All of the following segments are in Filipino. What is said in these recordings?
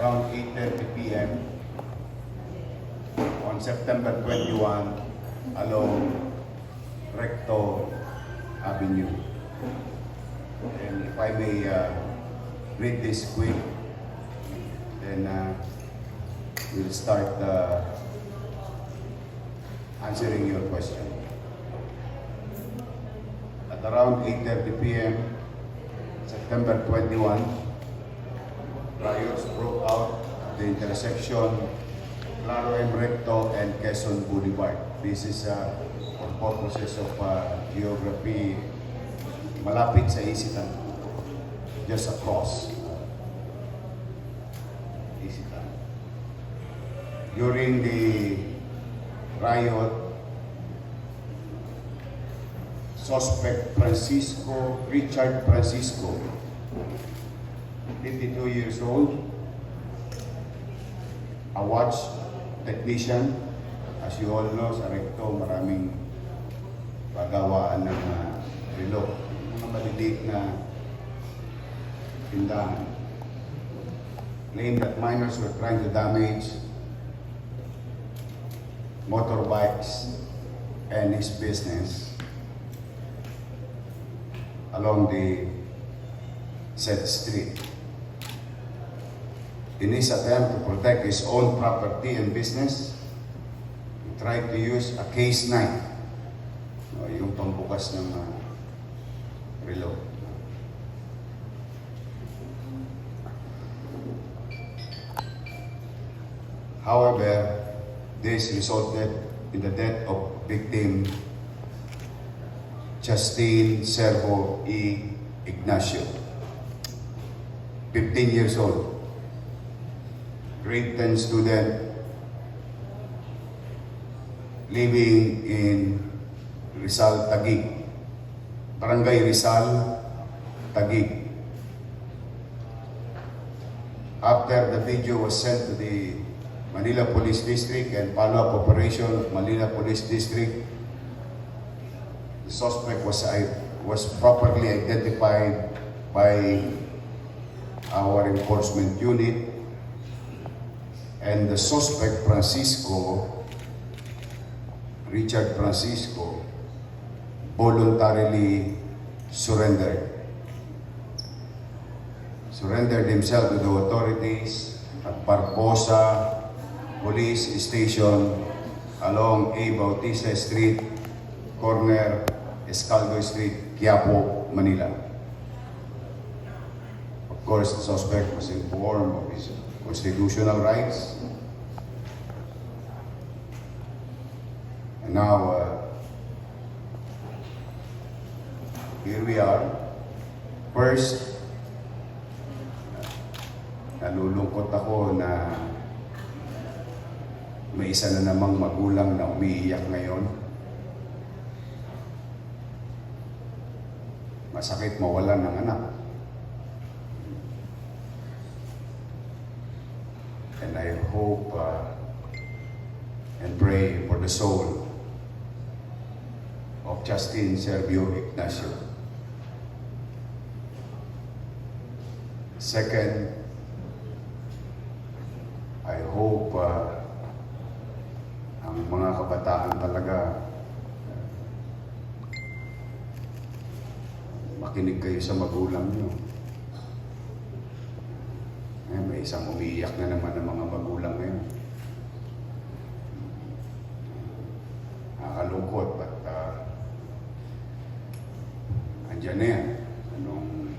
around 8.30 p.m. on September 21 along Recto Avenue. And if I may uh, read this quick, then uh, we'll start uh, answering your question. At around 8.30 p.m., September 21, riots broke out at the intersection Claro M. Recto and Quezon Boulevard. This is uh, for purposes of uh, geography, malapit sa Isitan, just across uh, Isitan. During the riot, suspect Francisco, Richard Francisco, 52 years old, a watch technician. As you all know, sa Recto, maraming pagawaan ng uh, relo. Mga maliliit na tindahan. Claimed that minors were trying to damage motorbikes and his business along the said street. In his attempt to protect his own property and business, he tried to use a case knife, no, yung pambukas ng uh, relo. However, this resulted in the death of victim Justine Servo E. Ignacio, 15 years old, grade 10 student, living in Rizal, Taguig. Barangay Rizal, Taguig. After the video was sent to the Manila Police District and follow-up operation Manila Police District, the suspect was was properly identified by our enforcement unit and the suspect Francisco Richard Francisco voluntarily surrendered surrendered himself to the authorities at Barbosa Police Station along A. Bautista Street, corner Escaldo Street, Quiapo, Manila. Of course, the suspect was informed of his constitutional rights. And now, uh, here we are. First, nalulungkot ako na may isa na namang magulang na umiiyak ngayon. Masakit mawalan ng anak. And I hope uh, and pray for the soul of Justin Sergio Ignacio. Second, I hope uh, ang mga kabataan talaga makinig kayo sa magulang nyo. Eh, may isang umiiyak na naman ng mga magulang ngayon. Nakakalungkot, but uh, andyan na yan. Anong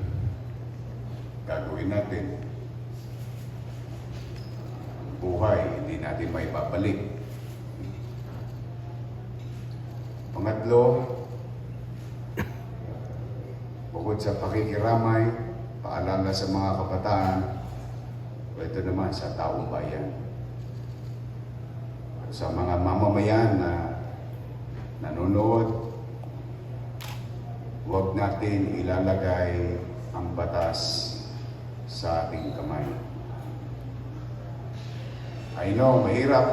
gagawin natin? Buhay, hindi natin may babalik. Pangatlo, bukod sa pakikiramay, paalala sa mga kabataan, ito naman sa taong bayan. Sa mga mamamayan na nanonood, huwag natin ilalagay ang batas sa ating kamay. I know, mahirap,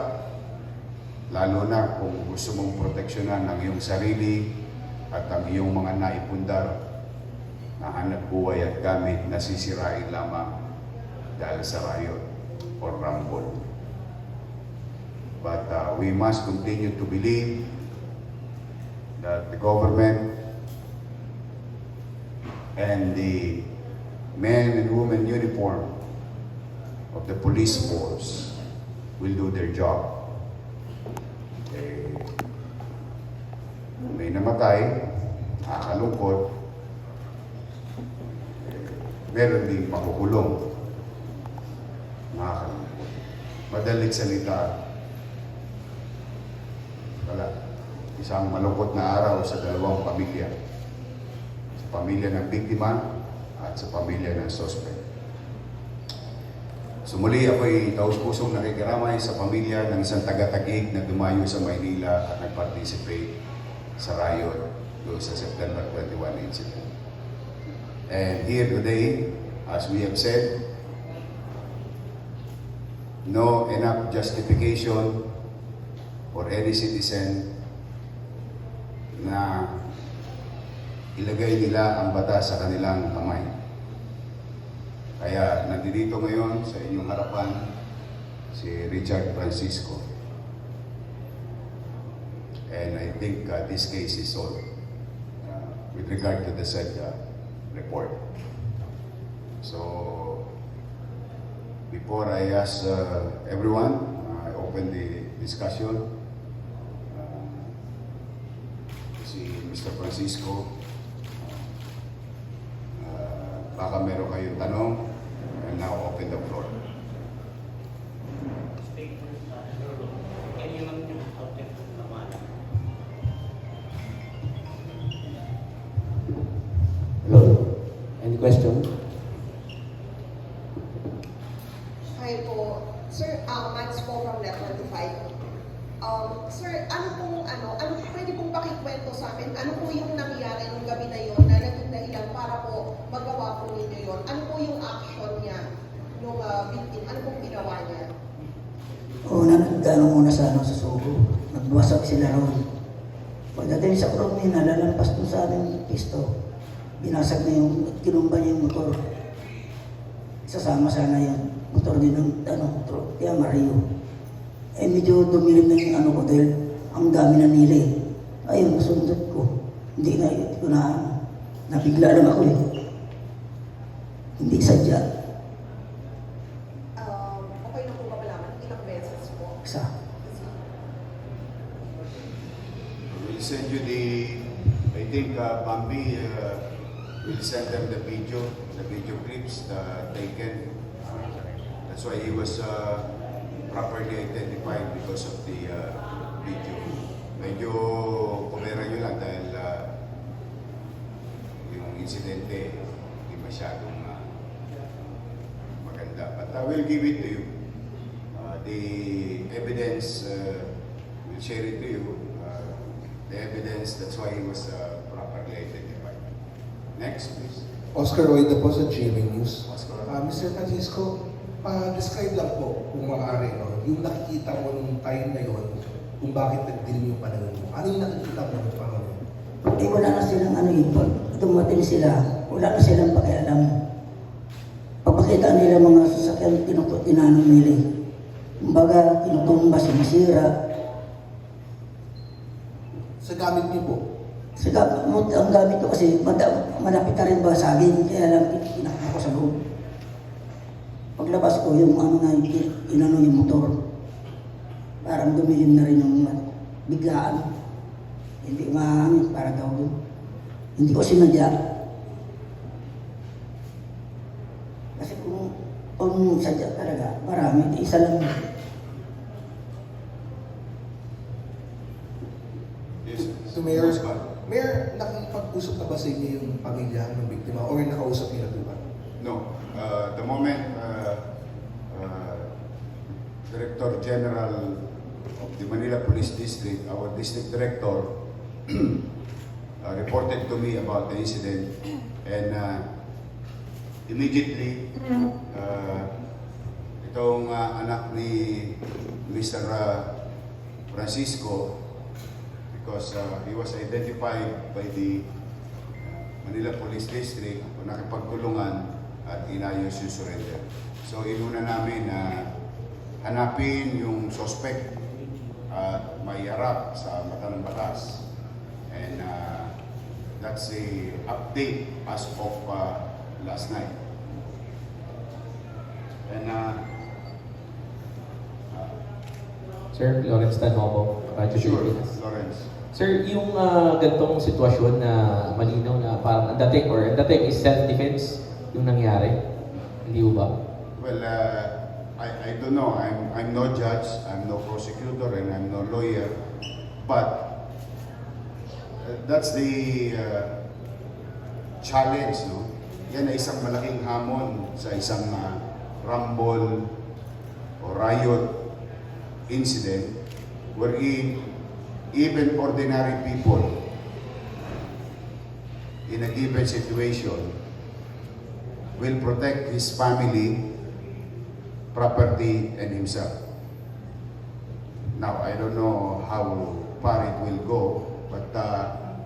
lalo na kung gusto mong proteksyonan ang iyong sarili at ang iyong mga naipundar na hanap buhay at gamit na sisirain lamang dahil sa riot. or rumble. But uh, we must continue to believe that the government and the men and women uniform of the police force will do their job. Eh, may namatay, nakakalungkot, eh, meron ding makukulong. Nakakalungkot. Madalit salita, wala. Isang malungkot na araw sa dalawang pamilya. Sa pamilya ng biktima at sa pamilya ng suspect. Sumuli ako'y taus-pusong nakikiramay sa pamilya ng isang taga-tagig na dumayo sa Maynila at nag-participate sa riot doon sa September 21 incident. And here today, as we have said, no enough justification for any citizen na ilagay nila ang batas sa kanilang kamay. Kaya nandito ngayon sa inyong harapan si Richard Francisco. And I think uh, this case is solved uh, with regard to the said uh, report. So, before I ask uh, everyone, uh, I open the discussion. Uh, si Mr. Francisco, uh, baka meron kayong tanong, and now open the floor. Krumi, nalalampas dun sa aming pisto. Binasag na yung, kinumba niya yung motor. Sasama sana yung motor din ng, ano, truck. Kaya Mario. Eh, medyo dumilim na yung ano ko dahil ang dami na nila eh. Ayun, nasundot ko. Hindi na, hindi na, nabigla lang ako eh. Hindi sadya. Um, okay na po ba malaman? Ilang beses po? Sa, We'll send you the, I think uh, Bambi uh, will send them the video, the video clips uh, taken. Uh, that's why he was uh, properly identified because of the uh, video. Medyo kumera nyo lang dahil uh, yung insidente hindi masyadong uh, maganda. But I will give it to you. Uh, the evidence, uh, we'll share it to you. Uh, the evidence, that's why he was uh, properly identified. Next, please. Oscar Roy po sa GMA News. Oscar. Ah, Mr. Francisco, pa-describe lang po kung maaari, no? yung nakikita mo nung time na yon, kung bakit nagdilim yung panahon mo. Ano yung nakikita mo nung panahon mo? Eh wala na silang ano yun, pag dumating sila, wala na silang pakialam. Pag makita nila mga sasakyan, tinukot, tinanong nila eh. Kumbaga, tinutumba, sumisira. Sa gamit niyo po, Sa gamit mo, ang gamit ko kasi, malapit na rin ba sa akin, kaya lang pinakita ko sa loob. Paglabas ko, yung ano nga, yung inano yung motor. Parang dumilim na rin yung biglaan. Hindi maano, para daw yun. Hindi ko sinadya. Kasi kung, kung sadya talaga, marami, isa lang. Yes. So, Mayor. Mayor, nakipag-usap na ba sa inyo yung pamilya ng biktima or nakausap niyo na po ba? No. Uh, the moment uh, uh, Director General of the Manila Police District, our district director, uh, reported to me about the incident and uh, immediately uh, itong uh, anak ni Mr. uh, Francisco because uh, he was identified by the uh, Manila Police District kung nakipagkulungan at inayos yung surrender. So inuna namin na hanapin yung suspect at may harap sa mata ng batas. And uh, that's the update as of uh, last night. And uh, uh, Sir, Lawrence Tanobo, sure. Lawrence. Sir, yung uh, gantong sitwasyon na malinaw na parang ang dating or ang dating is self-defense yung nangyari, hindi ba? Well, uh, I, I don't know. I'm, I'm no judge, I'm no prosecutor, and I'm no lawyer. But uh, that's the uh, challenge, no? Yan ay isang malaking hamon sa isang uh, rumble o riot incident wherein even ordinary people in a given situation will protect his family, property, and himself. Now, I don't know how far it will go, but uh,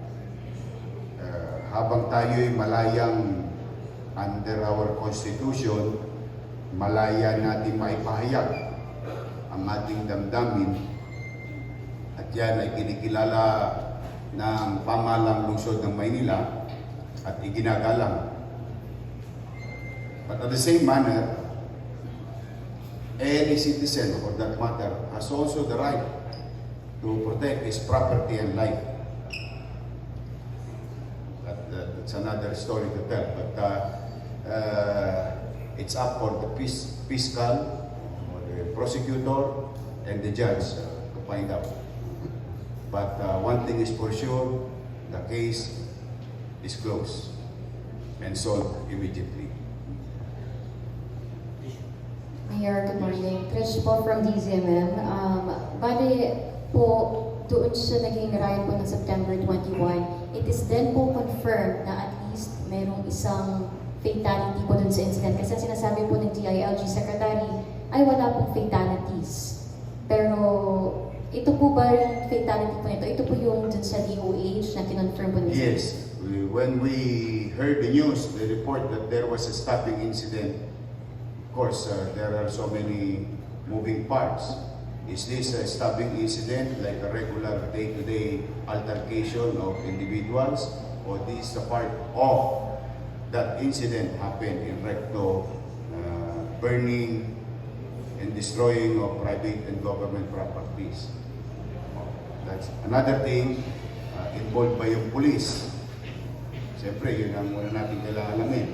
uh, habang tayo'y malayang under our Constitution, malaya natin maipahayag ang ating damdamin at yan ay kinikilala ng pamalang lungsod ng Maynila at iginagalang But at the same manner, any citizen, for that matter, has also the right to protect his property and life. That, that- that's another story to tell. But uh, uh, it's up for the fis- fiscal, the prosecutor, and the judge uh, to find out. But uh, one thing is for sure, the case is closed and solved immediately. Mayor, good morning. Trish po from DZMM. Um, bale po, doon sa naging riot po ng September 21, it is then po confirmed na at least merong isang fatality po doon sa incident. Kasi sinasabi po ng DILG Secretary ay wala pong fatalities. Pero ito po ba yung fatality po nito? Ito po yung dun sa DOH na kinonfirm po nito? Yes, we- when we heard the news, the report that there was a stabbing incident, of course, uh, there are so many moving parts. Is this a stabbing incident like a regular day-to-day altercation of individuals? Or this is a part of that incident happened in recto uh, burning and destroying of private and government properties? That's another thing, uh, involved ba yung police? Siyempre, yun ang muna natin kailangan alamin.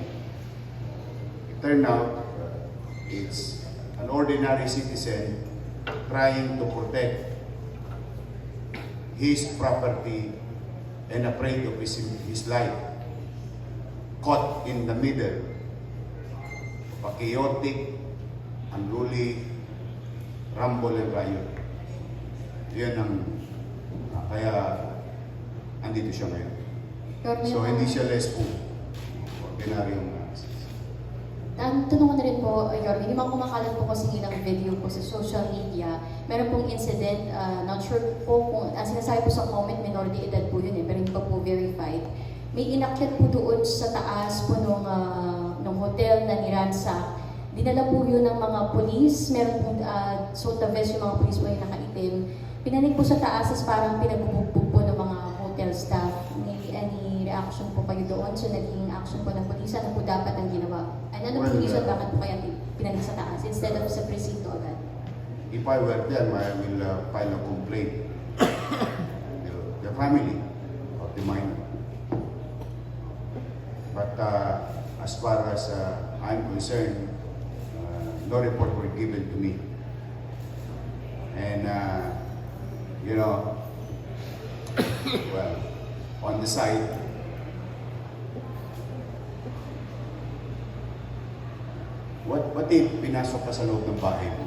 It turned out, it's an ordinary citizen trying to protect his property and afraid of his, his life. Caught in the middle of a chaotic, unruly, rumble and riot. Yun ang, ah, kaya andito siya ngayon. So, mga- hindi siya less po. Ordinaryong uh, Ang tanong ko na rin po, Yorme, hindi man kumakalat po kasi ng video po sa social media. Meron pong incident, uh, not sure po kung, ang sinasabi po sa comment, minority edad po yun eh, pero hindi pa po verified. May inakyat po doon sa taas po nung, ah, nung hotel na niransak. Dinala po yun ng mga polis, meron pong uh, sota vest yung mga polis po yung nakaitim. Pinanig po sa taas as parang pinagbubugbog po ng mga hotel staff. May any reaction po kayo doon? So naging action po ng polis, ano po dapat ang ginawa? Ano ano Well, po reason uh, bakit po kaya pinanig sa taas instead of sa presinto agad? If I were them, I will uh, file a complaint. the, the family of the minor. But uh, as far as uh, I'm concerned, uh, no report were given to me. And, uh, you know, well, on the side, what, what if pinasok ka sa loob ng bahay mo?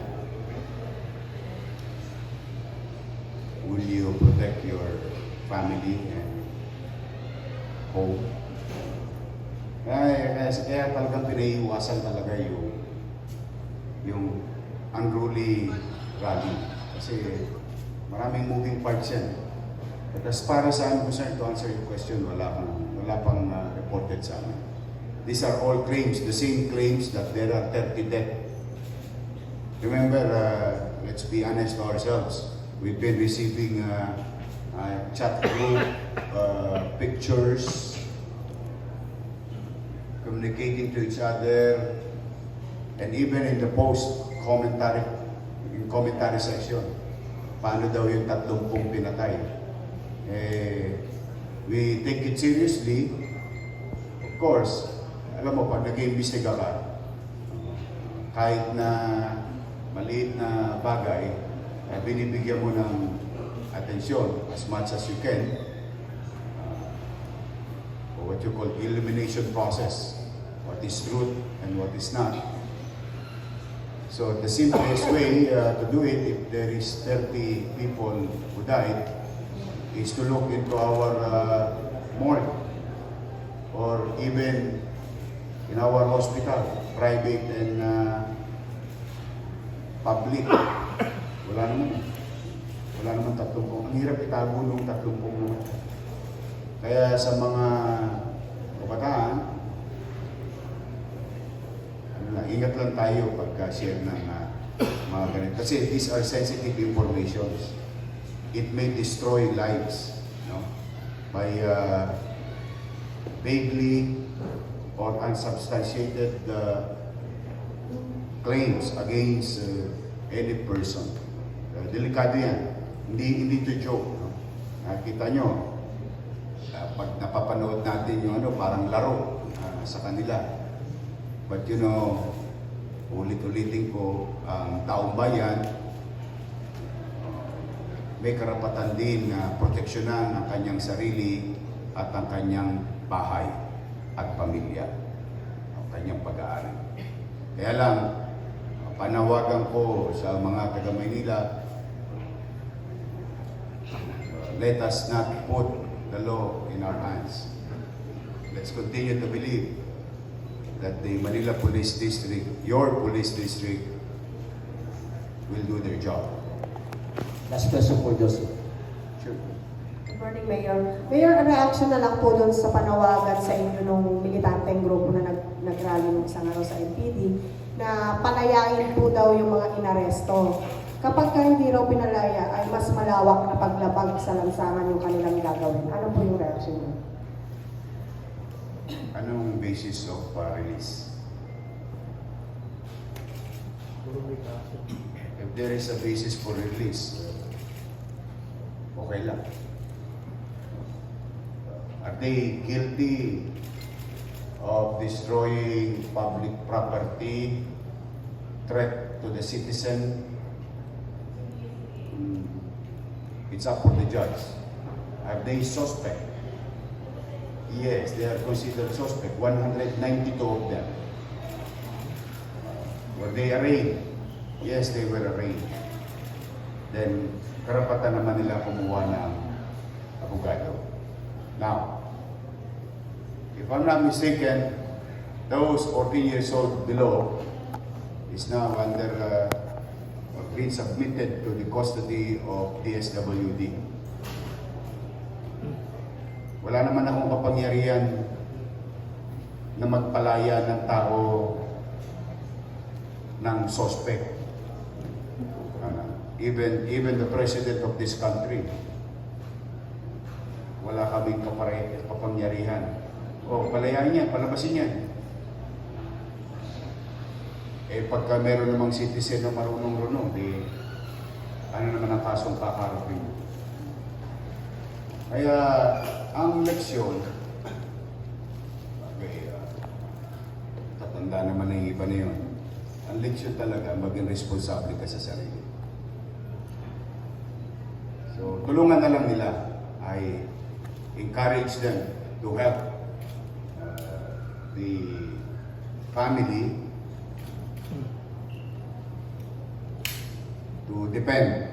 Will you protect your family and home? Kaya, kaya, kaya talagang pinaiiwasan talaga yung yung unruly rally. Kasi maraming moving parts yan. But as far as I'm concerned, to answer your question, wala pang, wala pang uh, reported sa amin. these are all claims, the same claims that there are 30 death. Remember, uh, let's be honest to ourselves. We've been receiving uh, uh, chat group, uh, pictures, communicating to each other, and even in the post commentary, in commentary section, paano daw yung tatlong pong pinatay. Eh, we take it seriously. Of course, alam mo, pag nag-iimbestiga ka, kahit na maliit na bagay, eh, binibigyan mo ng atensyon as much as you can. Uh, what you call elimination process. What is truth and what is not. So the simplest way uh, to do it, if there is 30 people who died, is to look into our uh, morgue or even in our hospital, private and uh, public. Wala naman. Wala naman tatlong pong. Ang hirap itago tatlong pong naman. Kaya sa mga kabataan, lang, ingat lang tayo pagka-share ng uh, mga ganito. Kasi these are sensitive informations. It may destroy lives no? by uh, vaguely or unsubstantiated uh, claims against uh, any person. Uh, delikado yan. Hindi, hindi to joke. No? Nakita nyo, uh, pag napapanood natin yung ano, parang laro uh, sa kanila. But you know, ulit-ulitin ko, ang taong bayan, may karapatan din na proteksyonan ang kanyang sarili at ang kanyang bahay at pamilya, ang kanyang pag-aaral. Kaya lang, panawagan ko sa mga taga Maynila, let us not put the law in our hands. Let's continue to believe that the Manila Police District, your police district, will do their job. Last question for Joseph. Sure. Good morning, Mayor. Mayor, ang reaction na lang po doon sa panawagan sa inyo nung militanteng grupo na nag nagrally nung isang araw sa MPD na palayain po daw yung mga inaresto. Kapag ka hindi raw pinalaya, ay mas malawak na paglabag sa lansangan yung kanilang gagawin. Ano po yung reaction niyo? Anong basis of uh, release? If there is a basis for release, okay lang. Are they guilty of destroying public property, threat to the citizen? Hmm, It's up for the judge. Are they suspect? Yes, they are considered suspect. 192 of them. Were they arraigned? Yes, they were arraigned. Then, karapatan naman nila kumuha ng abogado. Now, if I'm not mistaken, those 14 years old below is now under, uh, been submitted to the custody of DSWD. Wala naman akong kapangyarihan na magpalaya ng tao ng suspect. Ano, even even the president of this country wala kaming kapare, kapangyarihan. O, palayain niya, palabasin niya. Eh, pagka meron namang citizen na marunong-runong, di, ano naman ang kasong kakarapin? Kaya, ang leksyon, okay, uh, tatanda naman ng iba na yun. Ang leksyon talaga, maging responsable ka sa sarili. So, tulungan na lang nila. I encourage them to help uh, the family to defend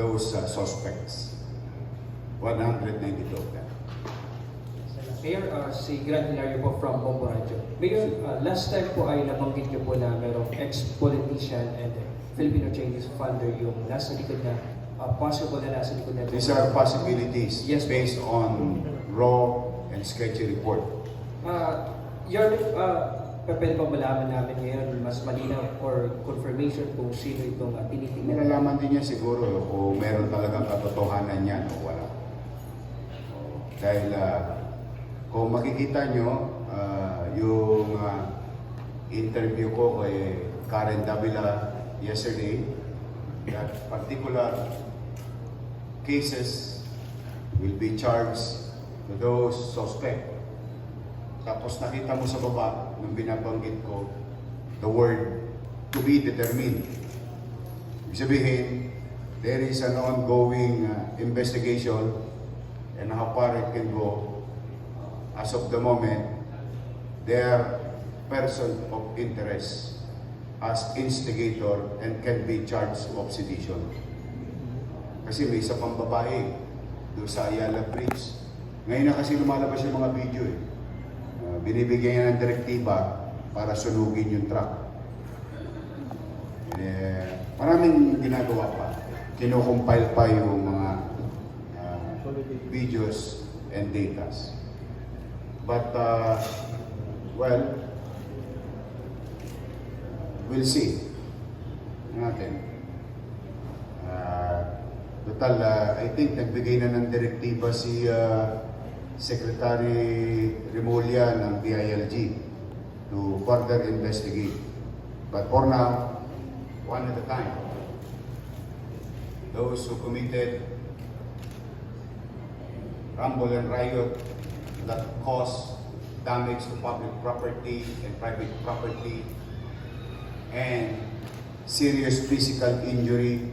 those uh, suspects. 192 of them. Mayor, uh, si Gran Hilario po from Bombo Radio. Mayor, uh, last time po ay nabanggit niyo po na merong ex-politician and Filipino Chinese funder yung nasa likod na, uh, possible na nasa likod na. These are possibilities Yes, po. based on raw and sketchy report. Ah, your, uh, pwede ba malaman namin ngayon mas malinaw or confirmation kung sino itong uh, tinitingnan? Nilalaman din niya siguro kung meron talagang katotohanan yan o wala. Dahil ah, kung makikita nyo, ah, yung ah, interview ko kay Karen Davila yesterday, that particular cases will be charged to those suspect. Tapos nakita mo sa baba, nung binabanggit ko, the word to be determined. Ibig sabihin, there is an ongoing uh, investigation and how far it can go. As of the moment, they person of interest as instigator and can be charged of sedition. Kasi may isa pang babae doon sa Ayala Bridge. Ngayon na kasi lumalabas yung mga video eh. Uh, binibigyan niya ng direktiba para sunugin yung truck. Eh, maraming ginagawa pa. Kinocompile pa yung mga videos and datas. But, uh, well, we'll see. Natin. Uh, total, uh, I think nagbigay na ng direktiba si uh, Secretary Remulla ng DILG to further investigate. But for now, one at a time. Those who committed rumble and riot that caused damage to public property and private property and serious physical injury.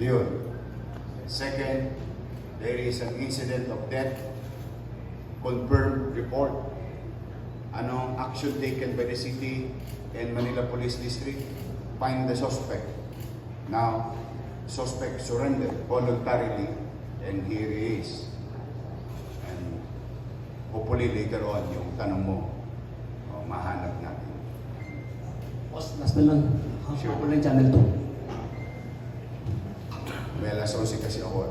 Yun. Second, there is an incident of death, confirmed report. Anong action taken by the city and Manila Police District? Find the suspect. Now, suspect surrendered voluntarily and here he is. And hopefully later on, yung tanong mo, oh, mahanap natin. Boss, last na lang. Sure. Ako lang channel 2. May alas 11 kasi ako.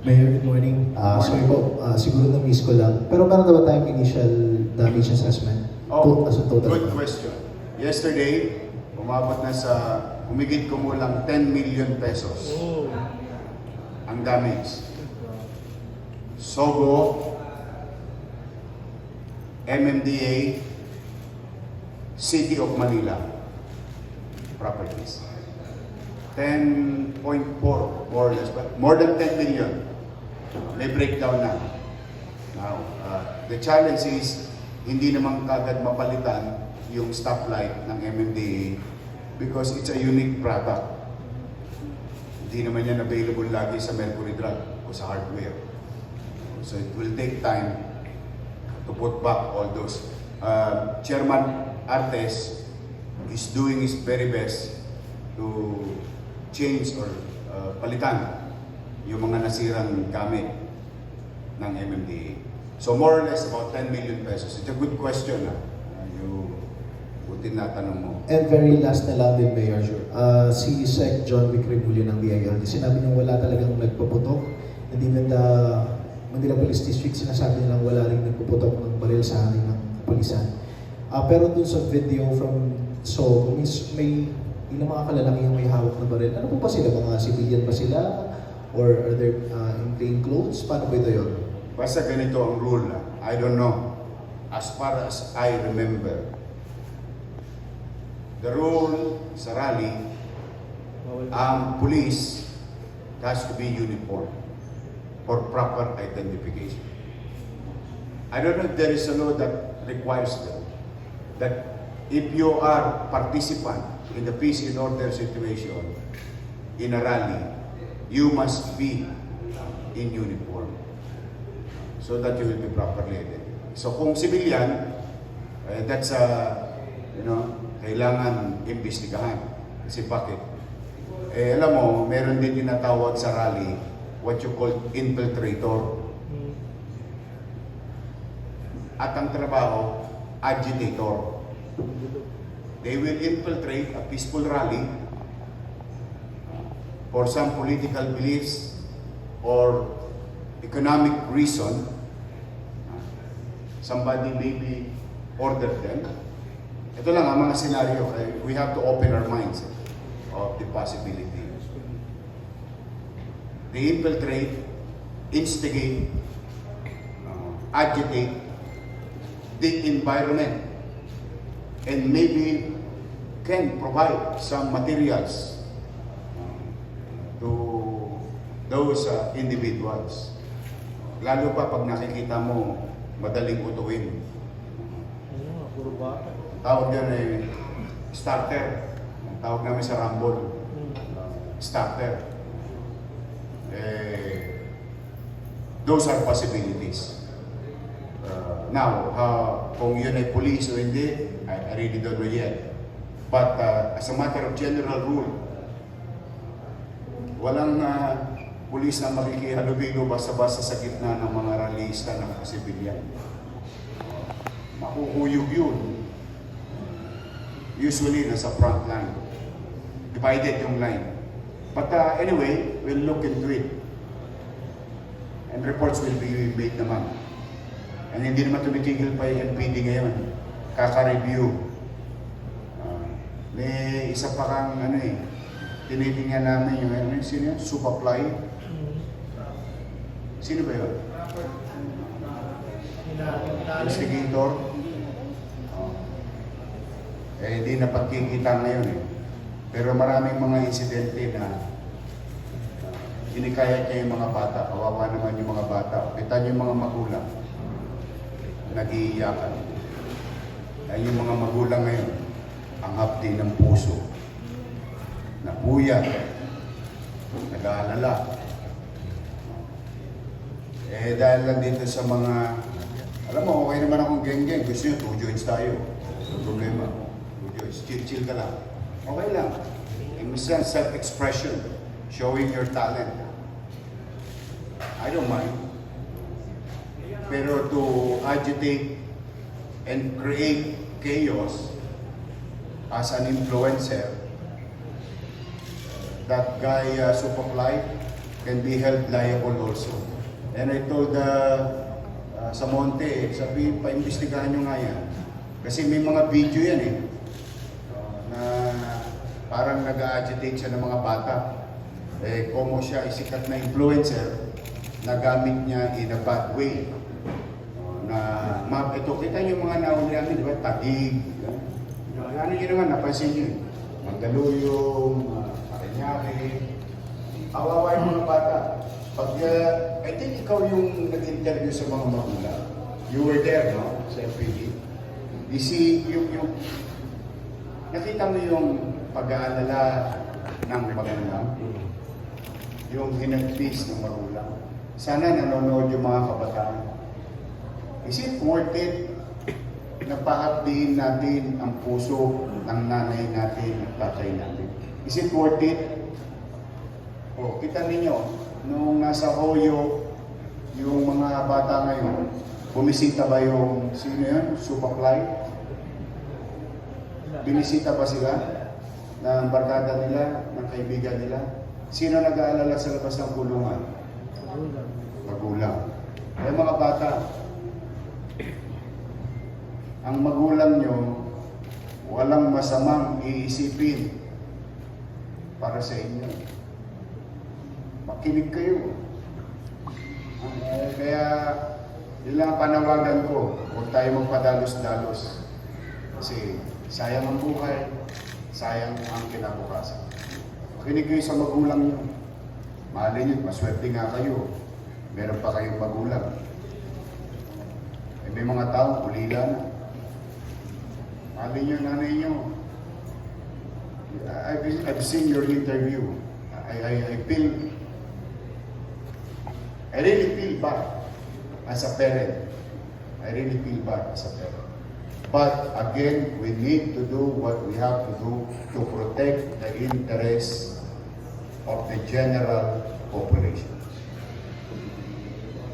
Mayor, good morning. Uh, sorry po, uh, siguro na-miss ko lang. Pero meron na ba tayong initial damage assessment? Oh, To- as a total. good question. Yesterday, umabot na sa humigit kumulang 10 million pesos ang damage. Sogo, MMDA, City of Manila properties. 10.4 more or less, but more than 10 million. May breakdown na. Now, uh, the challenge is, hindi naman kagad mapalitan yung stoplight ng MMDA because it's a unique product. Hindi naman yan available lagi sa Mercury Drug o sa hardware. So it will take time to put back all those. Uh, Chairman Artes is doing his very best to change or uh, palitan yung mga nasirang gamit ng MMDA. So more or less about 10 million pesos. It's a good question. Ah. Uh, yung buti na tanong mo. And very last na lang din, Mayor. Uh, si Sec John Vic Remulla ng DILG, sinabi niyang wala talagang nagpaputok. Hindi man the Manila Police District, sinasabi nilang wala rin nagpaputok ng baril sa amin ng kapulisan. Uh, pero dun sa video from so may, may ilang mga kalalaki yung may hawak na baril. Ano po ba sila? Mga civilian ba sila? Or are they uh, in plain clothes? Paano ba ito yun? Basta ganito ang rule. ah. I don't know. As far as I remember, the rule sa rally, ang police has to be uniform for proper identification. I don't know if there is a law that requires them that if you are participant in the peace and order situation in a rally, you must be in uniform so that you will be properly identified. So kung civilian, eh, that's a, you know, kailangan imbestigahan. Kasi bakit? Eh, alam mo, meron din tinatawag sa rally, what you call infiltrator. At ang trabaho, agitator. They will infiltrate a peaceful rally for some political beliefs or economic reason somebody maybe ordered them. Ito lang ang mga senaryo. eh, We have to open our minds of the possibility. They infiltrate, instigate, uh, agitate the environment and maybe can provide some materials uh, to those uh, individuals. Lalo pa pag nakikita mo madaling utuin. Puro bata. Tawag yan ay starter. Ang tawag namin sa Rumble, uh, starter. Eh, those are possibilities. Uh, now, uh, kung yun ay police o hindi, I, I really don't know yet. But uh, as a matter of general rule, walang uh, pulis na makikihalubilo basta-basta sa gitna ng mga rallyista ng sibilyan. Makukuyog yun. Usually, nasa front line. Divided yung line. But uh, anyway, we'll look into it. And reports will be made naman. And hindi naman tumitigil pa yung NPD ngayon. Kaka-review. Uh, may isa pa kang ano eh, tinitingnan namin yung ano yun, sino yun? Supapply. Sino ba yun? Investigator. Eh, di na pagkikita ngayon eh. Pero maraming mga insidente na uh, hinikayat niya yung mga bata. Kawawa naman yung mga bata. Kita niyo yung mga magulang. Nag-iiyakan. Dahil yung mga magulang ngayon, ang hapdi ng puso. Napuya. Nag-aalala. Eh dahil lang dito sa mga, alam mo, okay naman akong geng-geng. Gusto nyo, two joints tayo. Walang problema. Joints. Chill-chill ka lang. Okay lang. Sense, self-expression. Showing your talent. I don't mind. Pero to agitate and create chaos as an influencer, that guy uh, Superfly can be held liable also. And I told uh, uh, sa Monte, sabi, paimbestigahan nyo nga yan. Kasi may mga video yan eh, parang nag-agitate siya ng mga bata. Eh, como siya isikat na influencer, nagamit niya in a bad way. Na, ma, ito, kita niyo mga nahuli namin, di ba? Tagig. Ano yun naman, napansin niyo. Mandaluyong, uh, Parañaque. Kawawa yung mga bata. Pag, uh, I think ikaw yung nag-interview sa mga magulang. You were there, no? Sa FPD. You see, yung, yung, nakita mo yung pag-aalala ng magulang. Yung hinagpis ng magulang. Sana nanonood yung mga kabataan. Is it worth it na pahabdiin natin ang puso ng nanay natin at tatay natin? Is it worth it? O, kita ninyo, nung nasa Hoyo, yung mga bata ngayon, bumisita ba yung, sino yun? Supaklay? Binisita ba sila? Ng barkada nila, ng kaibigan nila? Sino nag-aalala sa labas ng kulungan? Magulang. Eh mga bata, ang magulang nyo, walang masamang iisipin para sa inyo. Makinig kayo. Eh, kaya, yun lang ang panawagan ko. Huwag tayo magpadalos-dalos. Kasi sayang ang buhay, sayang ang kinabukasan. Makinig kayo sa magulang nyo. Mahalin nyo, maswerte nga kayo. Meron pa kayong magulang. Eh, may mga tao, ulila na. Mahalin nyo, nanay nyo. I've, I've seen your interview. I, I, I feel, I really feel bad as a parent. I really feel bad as a parent. But again, we need to do what we have to do to protect the interests of the general population.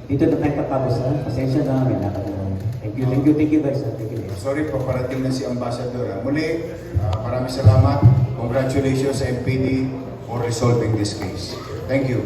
Dito na tayo patapos ha. Pasensya na kami nakatulong. Thank you, thank you, thank you guys. ha. Thank you. Sorry, paparating na si Ambassador. ah. Muli, ah, maraming salamat. Congratulations sa MPD for resolving this case. Thank you.